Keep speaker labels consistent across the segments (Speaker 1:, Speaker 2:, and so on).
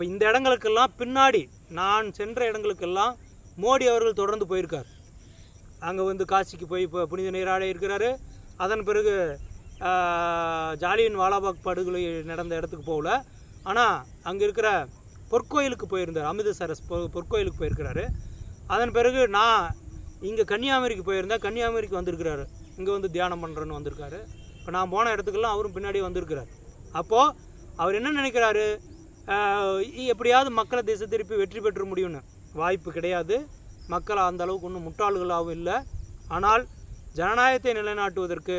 Speaker 1: இப்போ இந்த இடங்களுக்கெல்லாம் பின்னாடி நான் சென்ற இடங்களுக்கெல்லாம் மோடி அவர்கள் தொடர்ந்து போயிருக்கார். அங்கே வந்து காசிக்கு போய் இப்போ புனித நீராட இருக்கிறாரு. அதன் பிறகு ஜாலியின் ஜாலியன் வாலாபாக் படுகொலை நடந்த இடத்துக்கு போகல. ஆனால் அங்கே இருக்கிற பொற்கோயிலுக்கு போயிருந்தார் அமிர்தசரஸ் பொ பொற்கோயிலுக்கு போயிருக்கிறாரு. அதன் பிறகு நான் இங்கே கன்னியாகுமரிக்கு போயிருந்தேன் கன்னியாகுமரிக்கு வந்திருக்கிறாரு. இங்கே வந்து தியானம் பண்ணுறேன்னு வந்திருக்காரு. இப்போ நான் போன இடத்துக்கெல்லாம் அவரும் பின்னாடி வந்திருக்கிறார். அப்போது அவர் என்ன நினைக்கிறாரு? எப்படியாவது மக்களை திசை திருப்பி வெற்றி பெற்ற முடியும்னு. வாய்ப்பு கிடையாது. மக்கள் அந்த அளவுக்கு ஒன்றும் முட்டாள்களாகவும் இல்லை. ஆனால் ஜனநாயகத்தை நிலைநாட்டுவதற்கு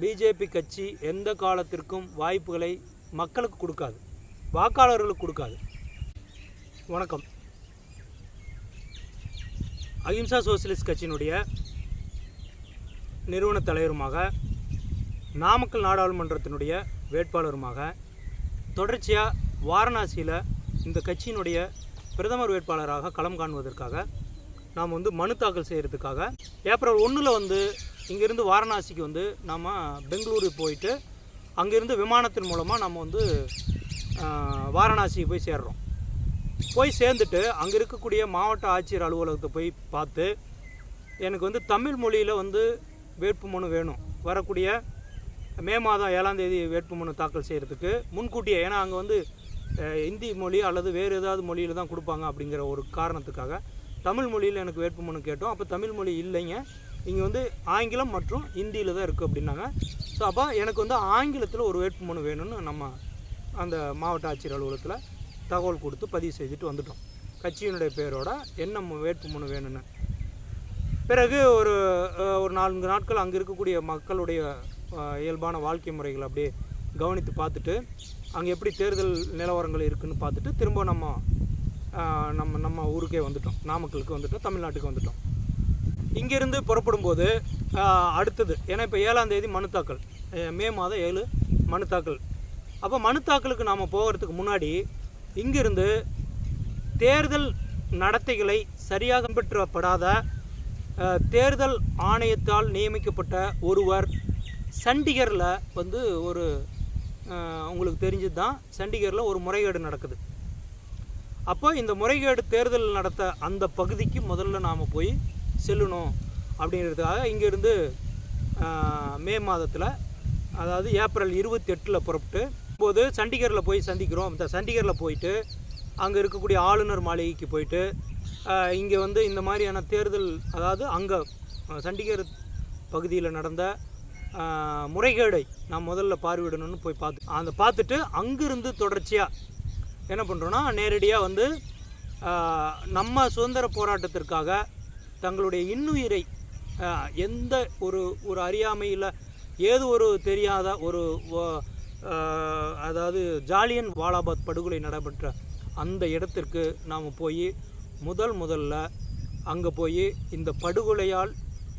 Speaker 1: பிஜேபி கட்சி எந்த காலத்திற்கும் வாய்ப்புகளை மக்களுக்கு கொடுக்காது. வாக்காளர்களுக்கு கொடுக்காது. வணக்கம். அகிம்சா சோசியலிஸ்ட் கட்சியினுடைய நிறுவன தலைவருமாக நாமக்கல் நாடாளுமன்றத்தினுடைய வேட்பாளருமாக தொடர்ச்சியாக வாரணாசியில் இந்த கட்சியினுடைய பிரதமர் வேட்பாளராக களம் காணுவதற்காக நாம் வந்து மனு தாக்கல் செய்கிறதுக்காக ஏப்ரல் ஒன்றில் வந்து இங்கேருந்து வாரணாசிக்கு வந்து நாம் பெங்களூரு போயிட்டு அங்கேருந்து விமானத்தின் மூலமாக நம்ம வந்து வாரணாசிக்கு போய் சேர்றோம். போய் சேர்ந்துட்டு அங்கே இருக்கக்கூடிய மாவட்ட ஆட்சியர் அலுவலகத்தை போய் பார்த்து எனக்கு வந்து தமிழ் மொழியில் வந்து வேட்புமனு வேணும். வரக்கூடிய மே மாதம் ஏழாம் தேதி வேட்புமனு தாக்கல் செய்கிறதுக்கு முன்கூட்டியே ஏன்னா அங்கே வந்து இந்தி மொழி அல்லது வேறு ஏதாவது மொழியில் தான் கொடுப்பாங்க அப்படிங்கிற ஒரு காரணத்துக்காக தமிழ் மொழியில் எனக்கு வேட்புமனு கேட்டோம். அப்போ தமிழ் மொழி இல்லைங்க. இங்கே வந்து ஆங்கிலம் மற்றும் இந்தியில் தான் இருக்குது அப்படின்னாங்க. ஸோ அப்போ எனக்கு வந்து ஆங்கிலத்தில் ஒரு வேட்புமனு வேணும்னு நம்ம அந்த மாவட்ட ஆட்சியர் அலுவலகத்தில் தகவல் கொடுத்து பதிவு செய்துட்டு வந்துட்டோம். கட்சியினுடைய பேரோட என்ன மு- வேட்புமனு வேணும்னு. பிறகு ஒரு ஒரு நான்கு நாட்கள் அங்கே இருக்கக்கூடிய மக்களுடைய இயல்பான வாழ்க்கை முறைகளை அப்படியே கவனித்து பார்த்துட்டு அங்கே எப்படி தேர்தல் நிலவரங்கள் இருக்குதுன்னு பார்த்துட்டு திரும்ப நம்ம நம்ம நம்ம ஊருக்கே வந்துட்டோம். நாமக்கலுக்கு வந்துட்டோம் தமிழ்நாட்டுக்கு வந்துட்டோம். இங்கேருந்து புறப்படும்போது போது அடுத்தது ஏன்னா இப்போ ஏழாம் தேதி மனு தாக்கல். மே மாதம் ஏழு மனு தாக்கல். அப்போ மனு தாக்கலுக்கு நாம் போகிறதுக்கு முன்னாடி இங்கிருந்து தேர்தல் நடத்தைகளை சரியாக பெற்றப்படாத தேர்தல் ஆணையத்தால் நியமிக்கப்பட்ட ஒருவர் சண்டிகரில் வந்து ஒரு உங்களுக்கு தெரிஞ்சது தான் சண்டிகரில் ஒரு முறைகேடு நடக்குது. அப்போ இந்த முறைகேடு தேர்தல் நடத்த அந்த பகுதிக்கு முதல்ல நாம் போய் செல்லணும் அப்படிங்கிறதுக்காக இங்கேருந்து மே மாதத்தில் அதாவது ஏப்ரல் இருபத்தி எட்டில் புறப்பட்டு போது சண்டிகரில் போய் சந்திக்கிறோம். இந்த சண்டிகரில் போயிட்டு அங்கே இருக்கக்கூடிய ஆளுநர் மாளிகைக்கு போயிட்டு இங்கே வந்து இந்த மாதிரியான தேர்தல் அதாவது அங்கே சண்டிகர் பகுதியில் நடந்த முறைகேடை நான் முதல்ல பார்வையிடணும்னு போய் பார்த்து அந்த பார்த்துட்டு அங்கிருந்து தொடர்ச்சியாக என்ன பண்ணுறோன்னா நேரடியாக வந்து நம்ம சுதந்திர போராட்டத்திற்காக தங்களுடைய இன்னுயிரை எந்த ஒரு ஒரு அறியாமையில் ஏது ஒரு தெரியாத ஒரு அதாவது ஜாலியன் வாலாபாத் படுகொலை நடைபெற்ற அந்த இடத்திற்கு நாம் போய் முதல் முதல்ல அங்கே போய் இந்த படுகொலையால்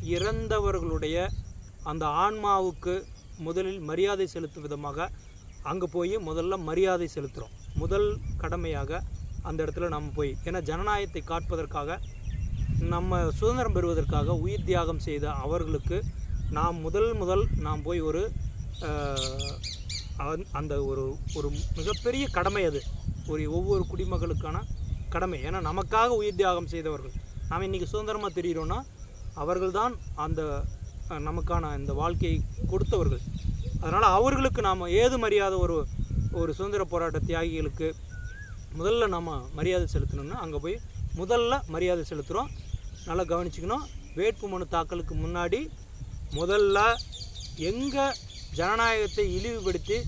Speaker 1: இறந்தவர்களுடைய அந்த ஆன்மாவுக்கு முதலில் மரியாதை செலுத்தும் விதமாக அங்கே போய் முதல்ல மரியாதை செலுத்துகிறோம் முதல் கடமையாக அந்த இடத்துல நம்ம போய் ஏன்னா ஜனநாயகத்தை காட்பதற்காக நம்ம சுதந்திரம் பெறுவதற்காக உயிர் தியாகம் செய்த அவர்களுக்கு நாம் முதல் முதல் நாம் போய் ஒரு அந்த- ஒரு ஒரு மிகப்பெரிய கடமை அது. ஒரு ஒவ்வொரு குடிமகளுக்கான கடமை. ஏன்னா நமக்காக உயிர் தியாகம் செய்தவர்கள். நாம் இன்றைக்கி சுதந்திரமாக தெரிகிறோன்னா அவர்கள்தான் அந்த நமக்கான இந்த வாழ்க்கையை கொடுத்தவர்கள். அதனால் அவர்களுக்கு நாம் ஏது மரியாதை ஒரு ஒரு சுதந்திர போராட்ட தியாகிகளுக்கு முதல்ல நம்ம மரியாதை செலுத்தணும்னா அங்கே போய் முதல்ல மரியாதை செலுத்துகிறோம் நல்லா கவனிச்சுக்கணும். வேட்புமனு தாக்கலுக்கு முன்னாடி முதல்ல எங்கே ஜனநாயகத்தை இழிவுபடுத்தி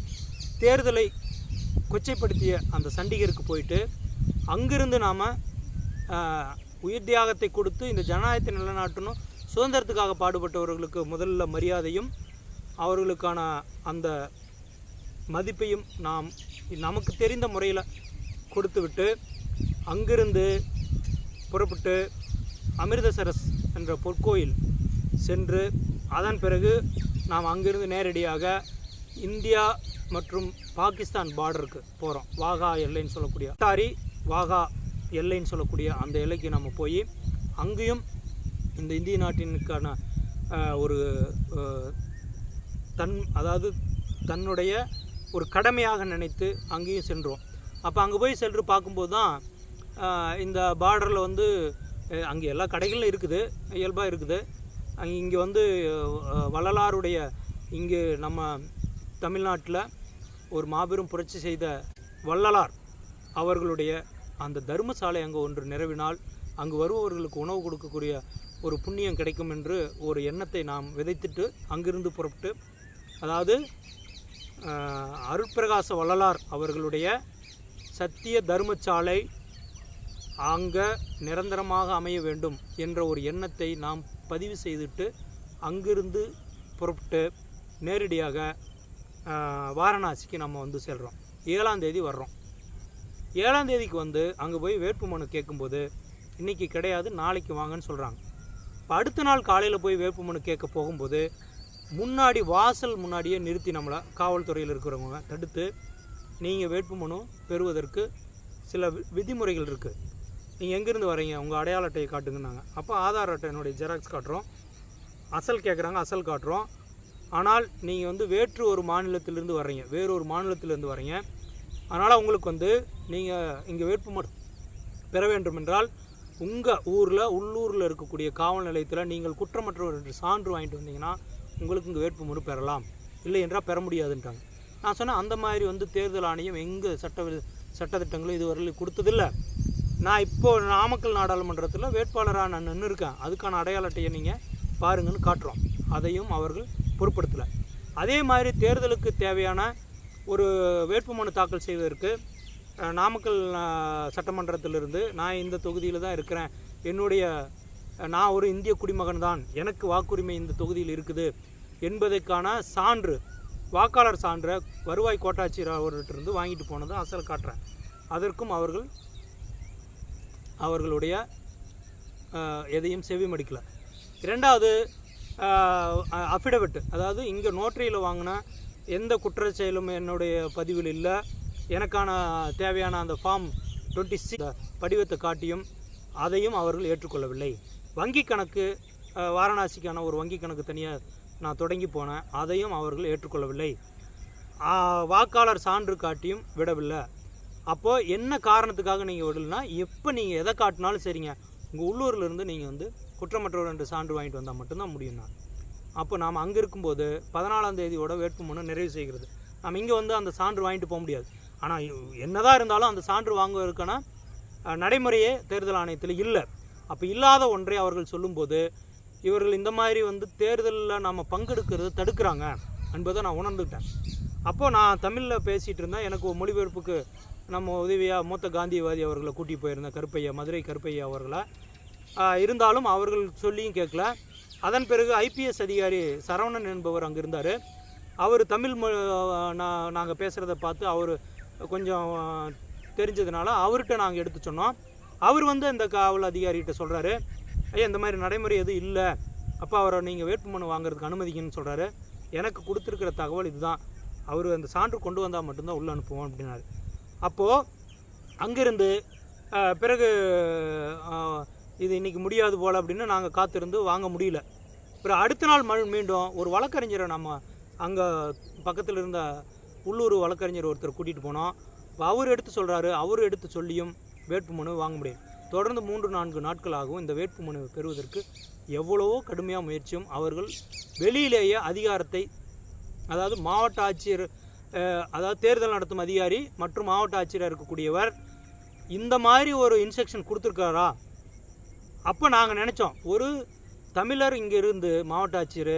Speaker 1: தேர்தலை கொச்சைப்படுத்திய அந்த சண்டிகருக்கு போயிட்டு அங்கிருந்து நாம் உயிர் தியாகத்தை கொடுத்து இந்த ஜனநாயகத்தை நிலைநாட்டணும். சுதந்திரத்துக்காக பாடுபட்டவர்களுக்கு முதல்ல மரியாதையும் அவர்களுக்கான அந்த மதிப்பையும் நாம் நமக்கு தெரிந்த முறையில் கொடுத்துவிட்டு அங்கிருந்து புறப்பட்டு அமிர்தசரஸ் என்ற பொற்கோயில் சென்று அதன் பிறகு நாம் அங்கிருந்து நேரடியாக இந்தியா மற்றும் பாகிஸ்தான் பார்டருக்கு போகிறோம் வாகா எல்லைன்னு சொல்லக்கூடிய தாரி வாகா எல்லைன்னு சொல்லக்கூடிய அந்த எல்லைக்கு நம்ம போய் அங்கேயும் இந்த இந்திய நாட்டினுக்கான ஒரு தன் அதாவது தன்னுடைய ஒரு கடமையாக நினைத்து அங்கேயும் சென்றோம். அப்போ அங்கே போய் சென்று பார்க்கும்போது தான் இந்த பார்டரில் வந்து அங்கே எல்லா கடைகளும் இருக்குது இயல்பாக இருக்குது. அங்கே இங்கே வந்து வள்ளலாருடைய இங்கு நம்ம தமிழ்நாட்டில் ஒரு மாபெரும் புரட்சி செய்த வள்ளலார் அவர்களுடைய அந்த தர்மசாலை அங்கே ஒன்று நிறவினால் அங்கு வருபவர்களுக்கு உணவு கொடுக்கக்கூடிய ஒரு புண்ணியம் கிடைக்கும் என்று ஒரு எண்ணத்தை நாம் விதைத்துட்டு அங்கிருந்து புறப்பட்டு அதாவது அருட்பிரகாச வள்ளலார் அவர்களுடைய சத்திய தர்மசாலை அங்கே நிரந்தரமாக அமைய வேண்டும் என்ற ஒரு எண்ணத்தை நாம் பதிவு செய்துட்டு அங்கிருந்து புறப்பட்டு நேரடியாக வாரணாசிக்கு நம்ம வந்து செல்கிறோம் ஏழாம் தேதி வர்றோம். ஏழாம் தேதிக்கு வந்து அங்கே போய் வேட்புமனு கேட்கும்போது இன்றைக்கி கிடையாது நாளைக்கு வாங்கன்னு சொல்கிறாங்க இப்போ அடுத்த நாள் காலையில் போய் வேட்புமனு கேட்க போகும்போது முன்னாடி வாசல் முன்னாடியே நிறுத்தி நம்மளை காவல்துறையில் இருக்கிறவங்க தடுத்து நீங்கள் வேட்புமனு பெறுவதற்கு சில வி- விதிமுறைகள் இருக்குது நீங்கள் எங்கேருந்து வரீங்க உங்கள் அடையாள அட்டையை காட்டுங்கன்னாங்க. அப்போ ஆதார் அட்டையினுடைய ஜெராக்ஸ் காட்டுறோம். அசல் கேட்குறாங்க அசல் காட்டுறோம். ஆனால் நீங்கள் வந்து வேற்று ஒரு மாநிலத்திலிருந்து வர்றீங்க. வேறு ஒரு மாநிலத்திலேருந்து வரீங்க அதனால் உங்களுக்கு வந்து நீங்கள் இங்கே வேட்புமனு பெற வேண்டும் என்றால் உங்கள் ஊரில் உள்ளூரில் இருக்கக்கூடிய காவல் நிலையத்தில் நீங்கள் குற்றமற்றவர் என்று சான்று வாங்கிட்டு வந்தீங்கன்னா உங்களுக்கு இங்கே வேட்புமனு பெறலாம். இல்லை என்றால் பெற முடியாதுன்ட்டாங்க நான் சொன்னேன் அந்த மாதிரி வந்து தேர்தல் ஆணையம் எங்கே சட்ட சட்டத்திட்டங்களும் இதுவரையில் கொடுத்ததில்ல. நான் இப்போது நாமக்கல் நாடாளுமன்றத்தில் வேட்பாளராக நான் நின்று இருக்கேன் அதுக்கான அடையாள அட்டையை நீங்கள் பாருங்கன்னு காட்டுறோம். அதையும் அவர்கள் பொருட்படுத்தலை. அதே மாதிரி தேர்தலுக்கு தேவையான ஒரு வேட்புமனு தாக்கல் செய்வதற்கு நாமக்கல் சட்டமன்றத்திலிருந்து நான் இந்த தொகுதியில் தான் இருக்கிறேன். என்னுடைய நான் ஒரு இந்திய குடிமகன் தான். எனக்கு வாக்குரிமை இந்த தொகுதியில் இருக்குது என்பதற்கான சான்று வாக்காளர் சான்றை வருவாய் கோட்டாட்சியர் அவர்கிட்ட வாங்கிட்டு போனதை அசல் காட்டுறேன். அதற்கும் அவர்கள் அவர்களுடைய எதையும் எதையும் செவிமடிக்கல இரண்டாவது அஃபிடவிட் அதாவது இங்கே நோட்டரியில் வாங்கின எந்த குற்றச்செயலும் என்னுடைய பதிவில் இல்லை. எனக்கான தேவையான அந்த ஃபார்ம் டுவெண்ட்டி சிக்ஸ் படிவத்தை காட்டியும் அதையும் அவர்கள் ஏற்றுக்கொள்ளவில்லை. வங்கி கணக்கு வாரணாசிக்கான ஒரு வங்கி கணக்கு தனியாக நான் தொடங்கி போனேன். அதையும் அவர்கள் ஏற்றுக்கொள்ளவில்லை. வாக்காளர் சான்று காட்டியும் விடவில்லை. அப்போது என்ன காரணத்துக்காக நீங்கள் விடலைன்னா எப்போ நீங்கள் எதை காட்டினாலும் சரிங்க. உங்கள் உள்ளூர்லேருந்து நீங்கள் வந்து குற்றமற்றவர் என்று சான்று வாங்கிட்டு வந்தால் மட்டும்தான் முடியும் நான். அப்போ நாம் அங்கே இருக்கும்போது பதினாலாம் தேதியோட வேட்புமனு நிறைவு செய்கிறது. நாம் இங்கே வந்து அந்த சான்று வாங்கிட்டு போக முடியாது. ஆனால் என்னதான் இருந்தாலும் அந்த சான்று வாங்குவதற்கான நடைமுறையே தேர்தல் ஆணையத்தில் இல்லை. அப்போ இல்லாத ஒன்றை அவர்கள் சொல்லும்போது இவர்கள் இந்த மாதிரி வந்து தேர்தலில் நம்ம பங்கெடுக்கிறது தடுக்கிறாங்க என்பதை நான் உணர்ந்துட்டேன். அப்போது நான் தமிழில் பேசிகிட்டு இருந்தேன். எனக்கு ஒரு மொழிபெயர்ப்புக்கு நம்ம உதவியாக மூத்த காந்தியவாதி அவர்களை கூட்டி போயிருந்தேன். கருப்பையா மதுரை கருப்பையா அவர்களை. இருந்தாலும் அவர்கள் சொல்லியும் கேட்கல. அதன் பிறகு ஐபிஎஸ் அதிகாரி சரவணன் என்பவர் அங்கே இருந்தார் அவர் தமிழ் மொ நான் நாங்கள் பேசுகிறத பார்த்து அவர் கொஞ்சம் தெரிஞ்சதுனால அவர்கிட்ட நாங்கள் எடுத்து சொன்னோம். அவர் வந்து அந்த காவல் அதிகாரிகிட்ட சொல்கிறாரு ஐயா இந்த மாதிரி நடைமுறை எதுவும் இல்லை. அப்போ அவரை நீங்கள் வேட்புமனு வாங்குறதுக்கு அனுமதிக்குன்னு சொல்கிறாரு எனக்கு கொடுத்துருக்கிற தகவல் இதுதான். அவர் அந்த சான்று கொண்டு வந்தால் மட்டும்தான் உள்ளே அனுப்புவோம் அப்படின்னாரு. அப்போது அங்கேருந்து பிறகு இது இன்றைக்கி முடியாது போல் அப்படின்னு நாங்கள் காத்திருந்து வாங்க முடியல. அப்புறம் அடுத்த நாள் மீண்டும் ஒரு வழக்கறிஞரை நம்ம அங்கே பக்கத்தில் இருந்த உள்ளூர் வழக்கறிஞர் ஒருத்தர் கூட்டிகிட்டு போனோம் அவர் எடுத்து சொல்கிறாரு அவர் எடுத்து சொல்லியும் வேட்புமனு வாங்க முடியும் தொடர்ந்து மூன்று நான்கு நாட்களாகவும் இந்த வேட்புமனு பெறுவதற்கு. எவ்வளவோ கடுமையாக முயற்சியும் அவர்கள் வெளியிலேயே அதிகாரத்தை அதாவது மாவட்ட ஆட்சியர் அதாவது தேர்தல் நடத்தும் அதிகாரி மற்றும் மாவட்ட ஆட்சியராக இருக்கக்கூடியவர் இந்த மாதிரி ஒரு இன்ஸ்ட்ரக்ஷன் கொடுத்துருக்காரா? அப்போ நாங்கள் நினச்சோம் ஒரு தமிழர் இங்கே இருந்து மாவட்ட ஆட்சியர்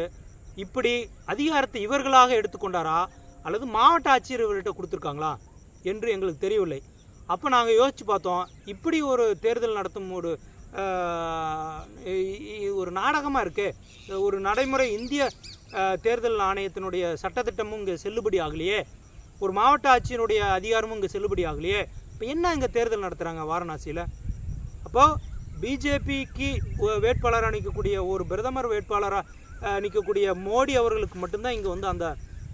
Speaker 1: இப்படி அதிகாரத்தை இவர்களாக எடுத்துக்கொண்டாரா? அல்லது மாவட்ட ஆட்சியர்கள்கிட்ட கொடுத்துருக்காங்களா என்று எங்களுக்கு தெரியவில்லை. அப்போ நாங்கள் யோசித்து பார்த்தோம் இப்படி ஒரு தேர்தல் நடத்தும் ஒரு ஒரு நாடகமாக இருக்குது ஒரு நடைமுறை இந்திய தேர்தல் ஆணையத்தினுடைய சட்டத்திட்டமும் இங்கே செல்லுபடி ஆகலையே. ஒரு மாவட்ட ஆட்சியினுடைய அதிகாரமும் இங்கே செல்லுபடி ஆகலையே. இப்போ என்ன இங்கே தேர்தல் நடத்துகிறாங்க வாரணாசியில்? அப்போது பிஜேபிக்கு வேட்பாளராக நிற்கக்கூடிய ஒரு பிரதமர் வேட்பாளராக நிற்கக்கூடிய மோடி அவர்களுக்கு மட்டும்தான் இங்கே வந்து அந்த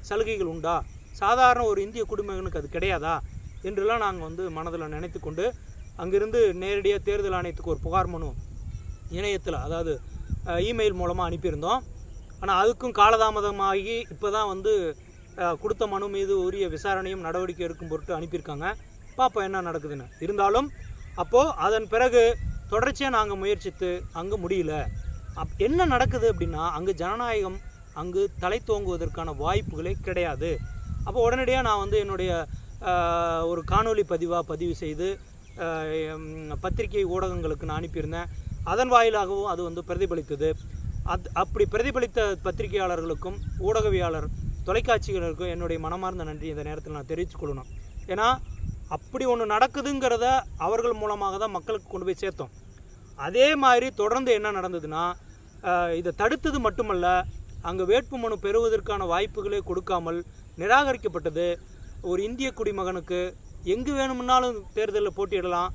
Speaker 1: சலுகைகள் உண்டா? சாதாரண ஒரு இந்திய குடிமகனுக்கு அது கிடையாதா? என்றெல்லாம் நாங்கள் வந்து மனதில் நினைத்து கொண்டு அங்கிருந்து நேரடியாக தேர்தல் ஆணையத்துக்கு ஒரு புகார் மனு இணையத்தில் அதாவது இமெயில் மூலமாக அனுப்பியிருந்தோம். ஆனால் அதுக்கும் காலதாமதமாகி இப்போ தான் வந்து கொடுத்த மனு மீது உரிய விசாரணையும் நடவடிக்கை எடுக்கும் பொருட்டு அனுப்பியிருக்காங்க. பார்ப்போம் என்ன நடக்குதுன்னு. இருந்தாலும் அப்போது அதன் பிறகு தொடர்ச்சியாக நாங்கள் முயற்சித்து அங்கே முடியல. அப் என்ன நடக்குது அப்படின்னா அங்கே ஜனநாயகம் அங்கு தலை தோங்குவதற்கான வாய்ப்புகளே கிடையாது. அப்போ உடனடியாக நான் வந்து என்னுடைய ஒரு காணொலி பதிவாக பதிவு செய்து பத்திரிகை ஊடகங்களுக்கு நான் அனுப்பியிருந்தேன். அதன் வாயிலாகவும் அது வந்து பிரதிபலித்தது. அத் அப்படி பிரதிபலித்த பத்திரிகையாளர்களுக்கும் ஊடகவியாளர் தொலைக்காட்சிகளுக்கும் என்னுடைய மனமார்ந்த நன்றி இந்த நேரத்தில் நான் தெரிவித்துக்கொள்ளணும் ஏன்னா அப்படி ஒன்று நடக்குதுங்கிறத அவர்கள் மூலமாக தான் மக்களுக்கு கொண்டு போய் சேர்த்தோம். அதே மாதிரி தொடர்ந்து என்ன நடந்ததுன்னா இதை தடுத்தது மட்டுமல்ல அங்கே வேட்புமனு பெறுவதற்கான வாய்ப்புகளே கொடுக்காமல் நிராகரிக்கப்பட்டது. ஒரு இந்திய குடிமகனுக்கு எங்கு வேணும்னாலும் தேர்தலில் போட்டியிடலாம்.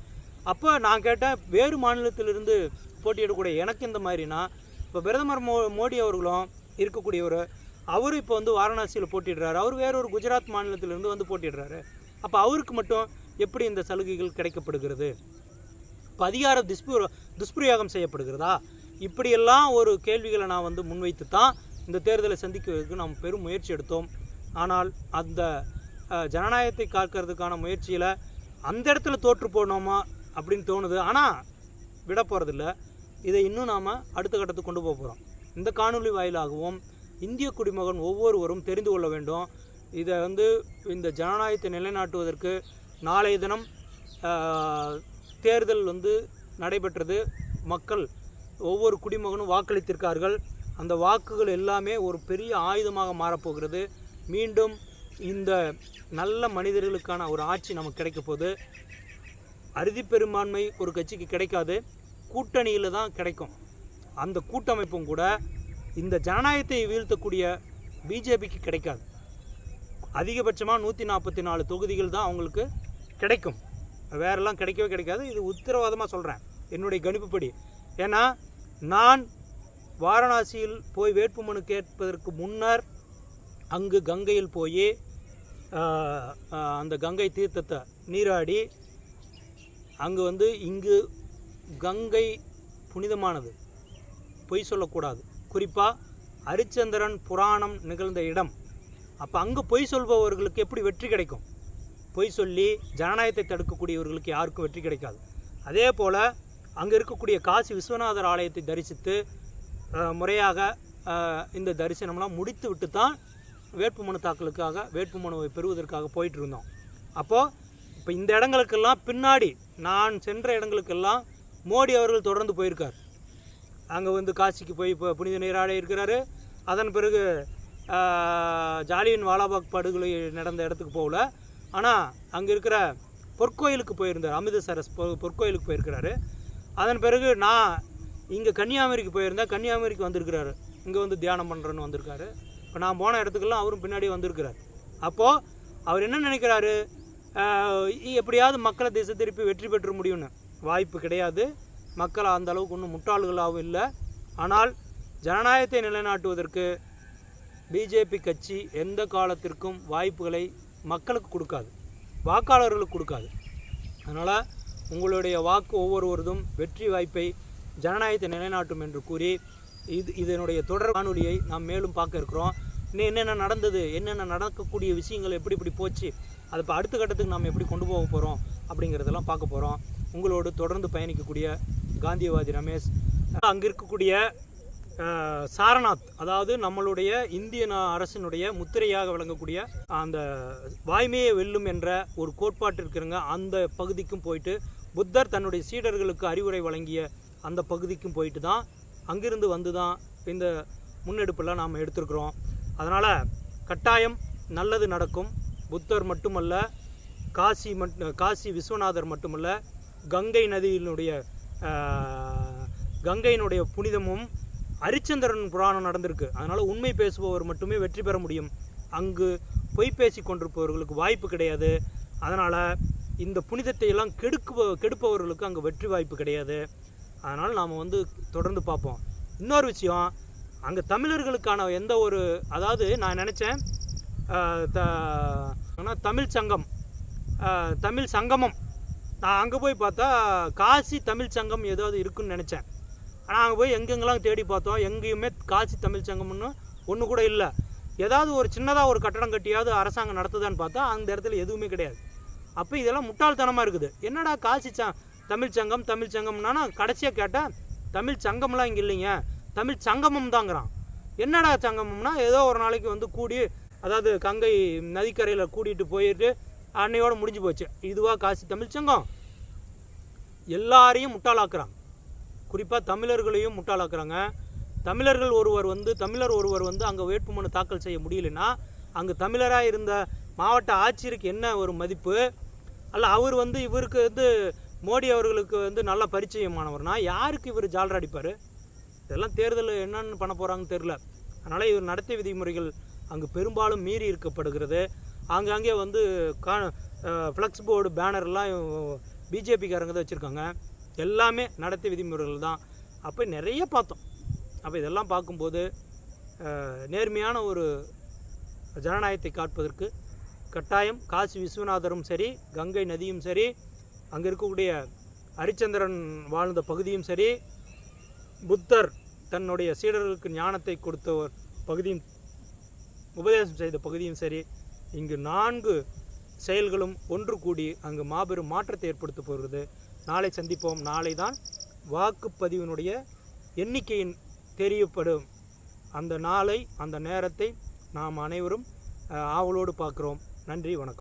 Speaker 1: அப்போ நான் கேட்டேன் வேறு மாநிலத்திலிருந்து போட்டியிடக்கூடிய எனக்கு இந்த மாதிரினா இப்போ பிரதமர் மோ மோடி அவர்களும் இருக்கக்கூடியவர் அவர் இப்போ வந்து வாரணாசியில் போட்டிடுறாரு அவர் வேற ஒரு குஜராத் மாநிலத்திலிருந்து வந்து போட்டிடுறாரு அப்போ அவருக்கு மட்டும் எப்படி இந்த சலுகைகள் கிடைக்கப்படுகிறது? இப்போ அதிகார துஷ்பிர துஷ்பிரயோகம் செய்யப்படுகிறதா? இப்படியெல்லாம் ஒரு கேள்விகளை நான் வந்து முன்வைத்து தான் இந்த தேர்தலை சந்திக்கிறதுக்கு நாம் பெரும் முயற்சி எடுத்தோம். ஆனால் அந்த ஜனநாயகத்தை காக்கிறதுக்கான முயற்சியில் அந்த இடத்துல தோற்று போனோமா அப்படின்னு தோணுது. ஆனால் விட போகிறதில்ல இதை இன்னும் நாம் அடுத்த கட்டத்துக்கு கொண்டு போக போகிறோம் இந்த காணொலி வாயிலாகவும் இந்திய குடிமகன் ஒவ்வொருவரும் தெரிந்து கொள்ள வேண்டும். இதை வந்து இந்த ஜனநாயகத்தை நிலைநாட்டுவதற்கு நாளைய தினம் தேர்தல் வந்து நடைபெற்றது. மக்கள் ஒவ்வொரு குடிமகனும் வாக்களித்திருக்கார்கள். அந்த வாக்குகள் எல்லாமே ஒரு பெரிய ஆயுதமாக மாறப்போகிறது. மீண்டும் இந்த நல்ல மனிதர்களுக்கான ஒரு ஆட்சி நமக்கு கிடைக்க போகுது. அறுதி பெரும்பான்மை ஒரு கட்சிக்கு கிடைக்காது. கூட்டணியில் தான் கிடைக்கும். அந்த கூட்டமைப்பும் கூட இந்த ஜனநாயகத்தை வீழ்த்தக்கூடிய பிஜேபிக்கு கிடைக்காது. அதிகபட்சமாக நூற்றி நாற்பத்தி நாலு தொகுதிகள் தான் அவங்களுக்கு கிடைக்கும். வேறெல்லாம் கிடைக்கவே கிடைக்காது. இது உத்தரவாதமாக சொல்கிறேன் என்னுடைய கணிப்புப்படி. ஏன்னா நான் வாரணாசியில் போய் வேட்புமனு கேட்பதற்கு முன்னர் அங்கு கங்கையில் போய் அந்த கங்கை தீர்த்தத்தை நீராடி அங்கு வந்து இங்கு கங்கை புனிதமானது. பொய் சொல்லக்கூடாது. குறிப்பாக ஹரிச்சந்திரன் புராணம் நிகழ்ந்த இடம். அப்போ அங்கே பொய் சொல்பவர்களுக்கு எப்படி வெற்றி கிடைக்கும்? பொய் சொல்லி ஜனநாயகத்தை தடுக்கக்கூடியவர்களுக்கு யாருக்கும் வெற்றி கிடைக்காது. அதே போல் அங்கே இருக்கக்கூடிய காசி விஸ்வநாதர் ஆலயத்தை தரிசித்து முறையாக இந்த தரிசனம்லாம் முடித்து விட்டு தான் வேட்புமனு தாக்கலுக்காக வேட்புமனுவை பெறுவதற்காக போயிட்டு இருந்தோம் அப்போது இப்போ இந்த இடங்களுக்கெல்லாம் பின்னாடி நான் சென்ற இடங்களுக்கெல்லாம் மோடி அவர்கள் தொடர்ந்து போயிருக்கார். அங்கே வந்து காசிக்கு போய் இப்போ புனித நீராட இருக்கிறாரு. அதன் பிறகு ஜாலியின் வாலாபாக் படுகொலை நடந்த இடத்துக்கு போகல. ஆனால் அங்கே இருக்கிற பொற்கோயிலுக்கு போயிருந்தார். அமிர்தசரஸ் பொ பொற்கோயிலுக்கு போயிருக்கிறாரு. அதன் பிறகு நான் இங்கே கன்னியாகுமரிக்கு போயிருந்தால் கன்னியாகுமரிக்கு வந்திருக்கிறாரு. இங்கே வந்து தியானம் பண்ணுறேன்னு வந்திருக்காரு. இப்போ நான் போன இடத்துக்கெல்லாம் அவரும் பின்னாடி வந்திருக்கிறார். அப்போது அவர் என்ன நினைக்கிறாரு? எப்படியாவது மக்களை திசை திருப்பி வெற்றி பெற்ற முடியும்னு. வாய்ப்பு கிடையாது. மக்கள் அந்த அளவுக்கு ஒன்றும் முட்டாள்களாகவும் இல்லை. ஆனால் ஜனநாயகத்தை நிலைநாட்டுவதற்கு பிஜேபி கட்சி எந்த காலத்திற்கும் வாய்ப்புகளை மக்களுக்கு கொடுக்காது. வாக்காளர்களுக்கு கொடுக்காது. அதனால் உங்களுடைய வாக்கு ஒவ்வொருவரதும் வெற்றி வாய்ப்பை ஜனநாயகத்தை நிலைநாட்டும் என்று கூறி இது இதனுடைய தொடர் காணொலியை நாம் மேலும் பார்க்க இருக்கிறோம். இன்னும் என்னென்ன நடந்தது என்னென்ன நடக்கக்கூடிய விஷயங்கள் எப்படி இப்படி போச்சு அதை இப்போ அடுத்த கட்டத்துக்கு நாம் எப்படி கொண்டு போக போகிறோம் அப்படிங்கிறதெல்லாம் பார்க்க போகிறோம் உங்களோடு தொடர்ந்து பயணிக்கக்கூடிய காந்தியவாதி ரமேஷ் அங்கே இருக்கக்கூடிய சாரநாத் அதாவது நம்மளுடைய இந்திய நா- அரசினுடைய முத்திரையாக விளங்கக்கூடிய அந்த வாய்மையை வெல்லும் என்ற ஒரு கோட்பாட்டு இருக்கிறங்க அந்த பகுதிக்கும் போயிட்டு புத்தர் தன்னுடைய சீடர்களுக்கு அறிவுரை வழங்கிய அந்த பகுதிக்கும் போயிட்டு தான் அங்கிருந்து வந்து தான் இந்த முன்னெடுப்பெல்லாம் நாம் எடுத்திருக்கிறோம். அதனால் கட்டாயம் நல்லது நடக்கும். புத்தர் மட்டுமல்ல காசி மட் காசி விஸ்வநாதர் மட்டுமல்ல கங்கை நதியினுடைய கங்கையினுடைய புனிதமும் ஹரிச்சந்திரன் புராணம் நடந்திருக்கு. அதனால் உண்மை பேசுபவர் மட்டுமே வெற்றி பெற முடியும். அங்கு பொய் பேசி கொண்டிருப்பவர்களுக்கு வாய்ப்பு கிடையாது. அதனால் இந்த புனிதத்தை எல்லாம் கெடுக்குவ கெடுப்பவர்களுக்கு அங்கே வெற்றி வாய்ப்பு கிடையாது. அதனால் நாம் வந்து தொடர்ந்து பார்ப்போம். இன்னொரு விஷயம் அங்கே தமிழர்களுக்கான எந்த ஒரு அதாவது நான் நினச்சேன் தமிழ் சங்கம் தமிழ் சங்கமம். நான் அங்கே போய் பார்த்தா காசி தமிழ் சங்கம் ஏதாவது இருக்குன்னு நினச்சேன். ஆனால் அங்கே போய் எங்கெங்கெல்லாம் தேடி பார்த்தோம் எங்கேயுமே காசி தமிழ் சங்கம்னு ஒன்று கூட இல்லை. ஏதாவது ஒரு சின்னதாக ஒரு கட்டடம் கட்டியாவது அரசாங்கம் நடத்துதான்னு பார்த்தா அந்த இடத்துல எதுவுமே கிடையாது. அப்போ இதெல்லாம் முட்டாள்தனமாக இருக்குது. என்னடா காசி ச தமிழ் சங்கம் தமிழ் சங்கம்னா கடைசியாக கேட்டால் தமிழ் சங்கம்லாம் இங்கே இல்லைங்க. தமிழ் சங்கமம் தாங்கிறான் என்னடா சங்கமம்னா ஏதோ ஒரு நாளைக்கு வந்து கூடி அதாவது கங்கை நதிக்கரையில் கூட்டிகிட்டு போயிட்டு அன்னையோட முடிஞ்சு போச்சு. இதுவாக காசி தமிழ் சங்கம். எல்லாரையும் முட்டாளாக்குறான். குறிப்பாக தமிழர்களையும் முட்டாளாக்குறாங்க. தமிழர்கள் ஒருவர் வந்து தமிழர் ஒருவர் வந்து அங்கே வேட்புமனு தாக்கல் செய்ய முடியலன்னா அங்கே தமிழராக இருந்த மாவட்ட ஆட்சியருக்கு என்ன ஒரு மதிப்பு? அல்ல அவர் வந்து இவருக்கு வந்து மோடி அவர்களுக்கு வந்து நல்ல பரிச்சயமானவர்னா யாருக்கு இவர் ஜால்ரா அடிப்பார்? இதெல்லாம் தேர்தல் என்னென்னு பண்ண போகிறாங்கன்னு தெரில அதனால் இவர் நடத்தை விதிமுறைகள் அங்கு பெரும்பாலும் மீறி இருக்கப்படுகிறது ஆங்காங்கே வந்து கா ஃப்ளக்ஸ் போர்டு பேனர்லாம் பிஜேபிக்காரங்க தான் வச்சுருக்காங்க. எல்லாமே நடத்தை விதிமுறைகள் தான். அப்போ நிறைய பார்த்தோம். அப்போ இதெல்லாம் பார்க்கும்போது நேர்மையான ஒரு ஜனநாயகத்தை காட்பதற்கு கட்டாயம் காசி விஸ்வநாதரும் சரி கங்கை நதியும் சரி அங்கே இருக்கக்கூடிய ஹரிச்சந்திரன் வாழ்ந்த பகுதியும் சரி புத்தர் தன்னுடைய சீடர்களுக்கு ஞானத்தை கொடுத்த ஒரு பகுதியும் உபதேசம் செய்த பகுதியும் சரி இங்கு நான்கு செயல்களும் ஒன்று கூடி அங்கு மாபெரும் மாற்றத்தை ஏற்படுத்த போகிறது. நாளை சந்திப்போம். நாளை தான் வாக்குப்பதிவினுடைய எண்ணிக்கையின் தெரியப்படும் அந்த நாளை அந்த நேரத்தை நாம் அனைவரும் ஆவலோடு பார்க்குறோம். நன்றி வணக்கம்.